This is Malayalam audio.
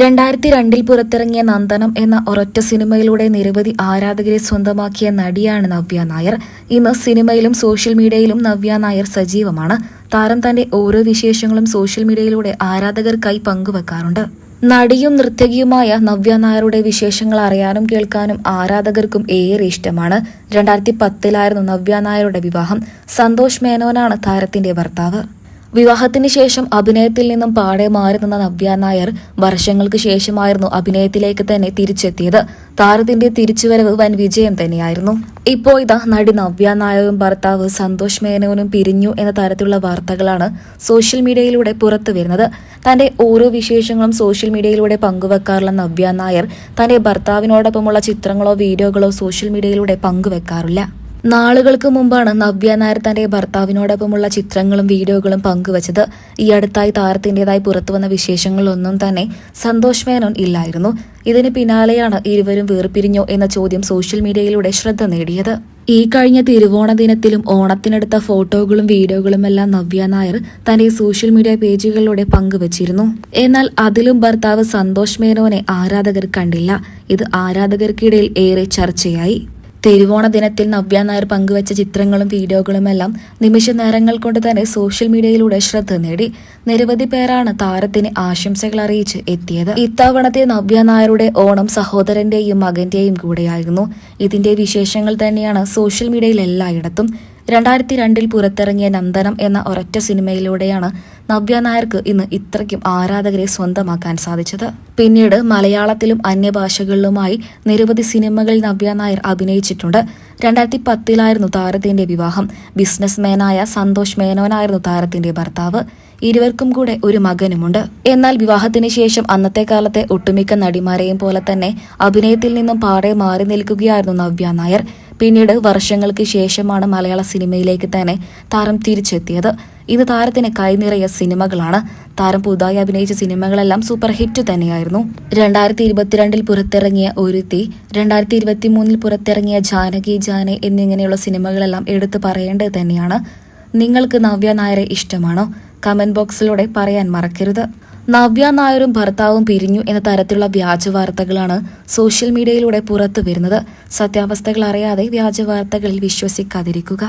രണ്ടായിരത്തി രണ്ടിൽ പുറത്തിറങ്ങിയ നന്ദനം എന്ന ഒരൊറ്റ സിനിമയിലൂടെ നിരവധി ആരാധകരെ സ്വന്തമാക്കിയ നടിയാണ് നവ്യ നായർ. ഇന്ന് സിനിമയിലും സോഷ്യൽ മീഡിയയിലും നവ്യ നായർ സജീവമാണ്. താരം തന്റെ ഓരോ വിശേഷങ്ങളും സോഷ്യൽ മീഡിയയിലൂടെ ആരാധകർക്കായി പങ്കുവെക്കാറുണ്ട്. നടിയും നർത്തകിയുമായ നവ്യ നായരുടെ വിശേഷങ്ങൾ അറിയാനും കേൾക്കാനും ആരാധകർക്കും ഏറെ ഇഷ്ടമാണ്. രണ്ടായിരത്തി പത്തിലായിരുന്നു നവ്യ നായരുടെ വിവാഹം. സന്തോഷ് മേനോനാണ് താരത്തിന്റെ ഭർത്താവ്. വിവാഹത്തിന് ശേഷം അഭിനയത്തിൽ നിന്നും പാടെ മാറി നിന്ന നവ്യ നായർ വർഷങ്ങൾക്ക് ശേഷമായിരുന്നു അഭിനയത്തിലേക്ക് തന്നെ തിരിച്ചെത്തിയത്. താരത്തിന്റെ തിരിച്ചുവരവ് വൻ വിജയം തന്നെയായിരുന്നു. ഇപ്പോൾ ഇതാ നടി നവ്യ നായരും ഭർത്താവ് സന്തോഷ് മേനോനും പിരിഞ്ഞു എന്ന തരത്തിലുള്ള വാർത്തകളാണ് സോഷ്യൽ മീഡിയയിലൂടെ പുറത്തു വരുന്നത്. തന്റെ ഓരോ വിശേഷങ്ങളും സോഷ്യൽ മീഡിയയിലൂടെ പങ്കുവെക്കാറുള്ള നവ്യ നായർ തന്റെ ഭർത്താവിനോടൊപ്പമുള്ള ചിത്രങ്ങളോ വീഡിയോകളോ സോഷ്യൽ മീഡിയയിലൂടെ പങ്കുവെക്കാറില്ല. നാളുകൾക്ക് മുമ്പാണ് നവ്യ നായർ തന്റെ ഭർത്താവിനോടൊപ്പമുള്ള ചിത്രങ്ങളും വീഡിയോകളും പങ്കുവച്ചത്. ഈ അടുത്തായി താരത്തിന്റേതായി പുറത്തുവന്ന വിശേഷങ്ങളൊന്നും തന്നെ സന്തോഷ് മേനോൻ ഇല്ലായിരുന്നു. ഇതിന് പിന്നാലെയാണ് ഇരുവരും വേർപിരിഞ്ഞോ എന്ന ചോദ്യം സോഷ്യൽ മീഡിയയിലൂടെ ശ്രദ്ധ നേടിയത്. ഈ കഴിഞ്ഞ തിരുവോണ ദിനത്തിലും ഓണത്തിനെടുത്ത ഫോട്ടോകളും വീഡിയോകളും എല്ലാം നവ്യ നായർ തന്റെ സോഷ്യൽ മീഡിയ പേജുകളിലൂടെ പങ്കുവച്ചിരുന്നു. എന്നാൽ അതിലും ഭർത്താവ് സന്തോഷ് മേനോനെ ആരാധകർ കണ്ടില്ല. ഇത് ആരാധകർക്കിടയിൽ ഏറെ ചർച്ചയായി. തിരുവോണ ദിനത്തിൽ നവ്യ നായർ പങ്കുവച്ച ചിത്രങ്ങളും വീഡിയോകളുമെല്ലാം നിമിഷ നേരങ്ങൾ കൊണ്ട് തന്നെ സോഷ്യൽ മീഡിയയിലൂടെ ശ്രദ്ധ നേടി. നിരവധി പേരാണ് താരത്തിന് ആശംസകൾ അറിയിച്ച് എത്തിയത്. ഇത്തവണത്തെ നവ്യ നായരുടെ ഓണം സഹോദരന്റെയും മകന്റെയും കൂടെയായിരുന്നു. ഇതിന്റെ വിശേഷങ്ങൾ തന്നെയാണ് സോഷ്യൽ മീഡിയയിൽ എല്ലായിടത്തും രണ്ടായിരത്തി രണ്ടിൽ പുറത്തിറങ്ങിയ നന്ദനം എന്ന ഒരൊറ്റ സിനിമയിലൂടെയാണ് നവ്യ നായർക്ക് ഇന്ന് ഇത്രയ്ക്കും ആരാധകരെ സ്വന്തമാക്കാൻ സാധിച്ചത്. പിന്നീട് മലയാളത്തിലും അന്യഭാഷകളിലുമായി നിരവധി സിനിമകളിൽ നവ്യ നായർ അഭിനയിച്ചിട്ടുണ്ട്. രണ്ടായിരത്തി പത്തിലായിരുന്നു താരത്തിന്റെ വിവാഹം. ബിസിനസ്മാനായ സന്തോഷ് മേനോനായിരുന്നു താരത്തിന്റെ ഭർത്താവ്. ഇരുവർക്കും കൂടെ ഒരു മകനുമുണ്ട്. എന്നാൽ വിവാഹത്തിന് ശേഷം അന്നത്തെ കാലത്തെ ഒട്ടുമിക്ക നടിമാരെയും പോലെ തന്നെ അഭിനയത്തിൽ നിന്നും പാടെ മാറി നിൽക്കുകയായിരുന്നു നവ്യ നായർ. പിന്നീട് വർഷങ്ങൾക്ക് ശേഷമാണ് മലയാള സിനിമയിലേക്ക് തന്നെ താരം തിരിച്ചെത്തിയത്. ഇന്ന് താരത്തിന് കൈനിറയ സിനിമകളാണ്. താരം പുതുതായി അഭിനയിച്ച സിനിമകളെല്ലാം സൂപ്പർ ഹിറ്റ് തന്നെയായിരുന്നു. രണ്ടായിരത്തി ഇരുപത്തിരണ്ടിൽ പുറത്തിറങ്ങിയ ഒരുത്തി രണ്ടായിരത്തി ഇരുപത്തി മൂന്നിൽ പുറത്തിറങ്ങിയ ജാനകി ജാനെ എന്നിങ്ങനെയുള്ള സിനിമകളെല്ലാം എടുത്തു പറയേണ്ടത് തന്നെയാണ്. നിങ്ങൾക്ക് നവ്യ നായരെ ഇഷ്ടമാണോ? കമന്റ് ബോക്സിലൂടെ പറയാൻ മറക്കരുത്. നവ്യ നായരും ഭർത്താവും പിരിഞ്ഞു എന്ന തരത്തിലുള്ള വ്യാജ വാർത്തകളാണ് സോഷ്യൽ മീഡിയയിലൂടെ പുറത്തു വരുന്നത് സത്യാവസ്ഥകൾ അറിയാതെ വ്യാജ വാർത്തകളിൽ വിശ്വസിക്കാതിരിക്കുക.